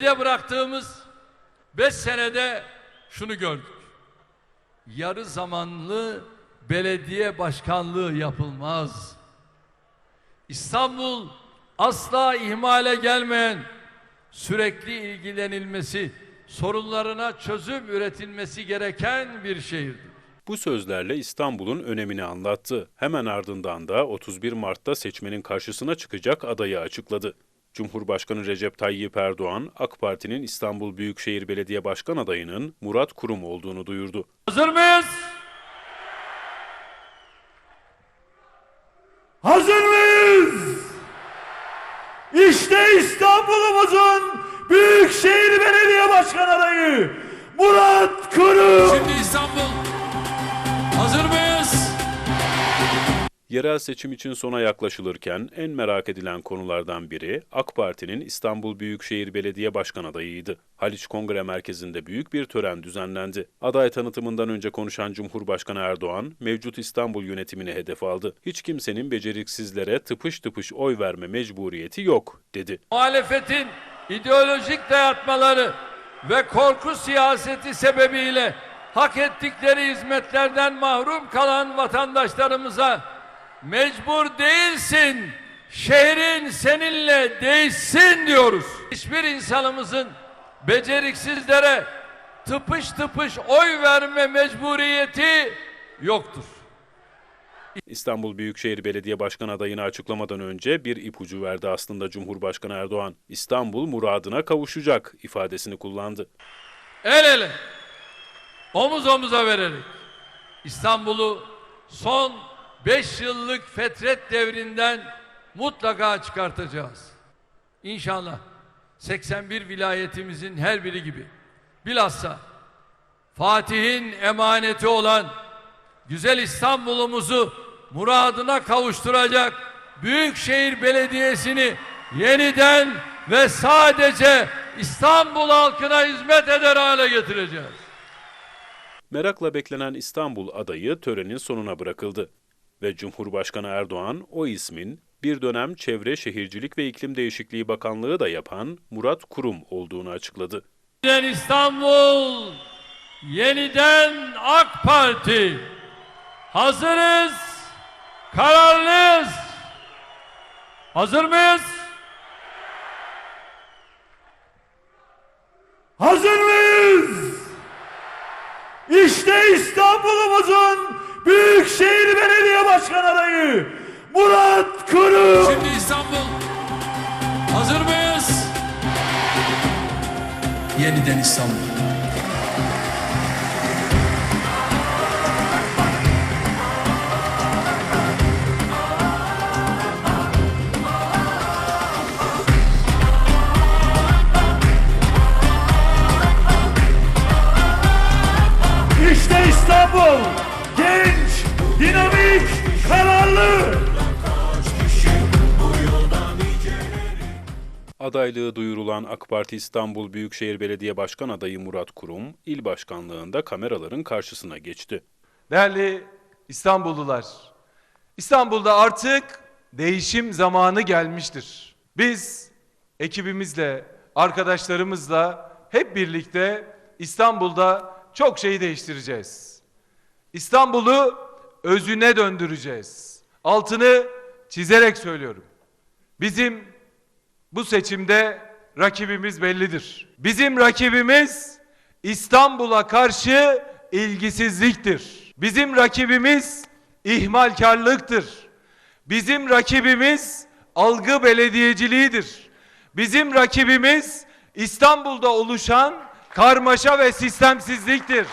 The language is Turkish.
Geride bıraktığımız 5 senede şunu gördük. Yarı zamanlı belediye başkanlığı yapılmaz. İstanbul asla ihmale gelmeyen, sürekli ilgilenilmesi, sorunlarına çözüm üretilmesi gereken bir şehirdir. Bu sözlerle İstanbul'un önemini anlattı. Hemen ardından da 31 Mart'ta seçmenin karşısına çıkacak adayı açıkladı. Cumhurbaşkanı Recep Tayyip Erdoğan, AK Parti'nin İstanbul Büyükşehir Belediye Başkan adayının Murat Kurum olduğunu duyurdu. Hazır mıyız? Hazır mıyız? İşte İstanbul'umuzun Büyükşehir Belediye Başkan adayı Murat Kurum. Şimdi İstanbul. Hazır mıyız? Yerel seçim için sona yaklaşılırken en merak edilen konulardan biri AK Parti'nin İstanbul Büyükşehir Belediye Başkan adayıydı. Haliç Kongre Merkezi'nde büyük bir tören düzenlendi. Aday tanıtımından önce konuşan Cumhurbaşkanı Erdoğan, mevcut İstanbul yönetimini hedef aldı. Hiç kimsenin beceriksizlere tıpış tıpış oy verme mecburiyeti yok, dedi. Muhalefetin ideolojik dayatmaları ve korku siyaseti sebebiyle hak ettikleri hizmetlerden mahrum kalan vatandaşlarımıza mecbur değilsin, şehrin seninle değişsin diyoruz. Hiçbir insanımızın beceriksizlere tıpış tıpış oy verme mecburiyeti yoktur. İstanbul Büyükşehir Belediye Başkan adayını açıklamadan önce bir ipucu verdi aslında Cumhurbaşkanı Erdoğan. İstanbul muradına kavuşacak ifadesini kullandı. el ele, omuz omuza vererek İstanbul'u son 5 yıllık fetret devrinden mutlaka çıkartacağız. İnşallah 81 vilayetimizin her biri gibi bilhassa Fatih'in emaneti olan güzel İstanbul'umuzu muradına kavuşturacak Büyükşehir Belediyesi'ni yeniden ve sadece İstanbul halkına hizmet eder hale getireceğiz. Merakla beklenen İstanbul adayı törenin sonuna bırakıldı ve Cumhurbaşkanı Erdoğan o ismin bir dönem Çevre Şehircilik ve İklim Değişikliği Bakanlığı da yapan Murat Kurum olduğunu açıkladı. Yeniden İstanbul, yeniden AK Parti. Hazırız, kararlıyız. Hazır mıyız? Hazır mıyız? İşte İstanbul'umuzun Büyükşehir Belediye Başkan adayı Murat Kurum. Şimdi İstanbul. Hazır mıyız? Yeniden İstanbul. İşte İstanbul. Dinamik, kararlı. Adaylığı duyurulan AK Parti İstanbul Büyükşehir Belediye Başkan adayı Murat Kurum, il başkanlığında kameraların karşısına geçti. Değerli İstanbullular, İstanbul'da artık değişim zamanı gelmiştir. Biz ekibimizle, arkadaşlarımızla hep birlikte İstanbul'da çok şeyi değiştireceğiz. İstanbul'u özüne döndüreceğiz. Altını çizerek söylüyorum. Bizim bu seçimde rakibimiz bellidir. Bizim rakibimiz İstanbul'a karşı ilgisizliktir. Bizim rakibimiz ihmalkarlıktır. Bizim rakibimiz algı belediyeciliğidir. Bizim rakibimiz İstanbul'da oluşan karmaşa ve sistemsizliktir.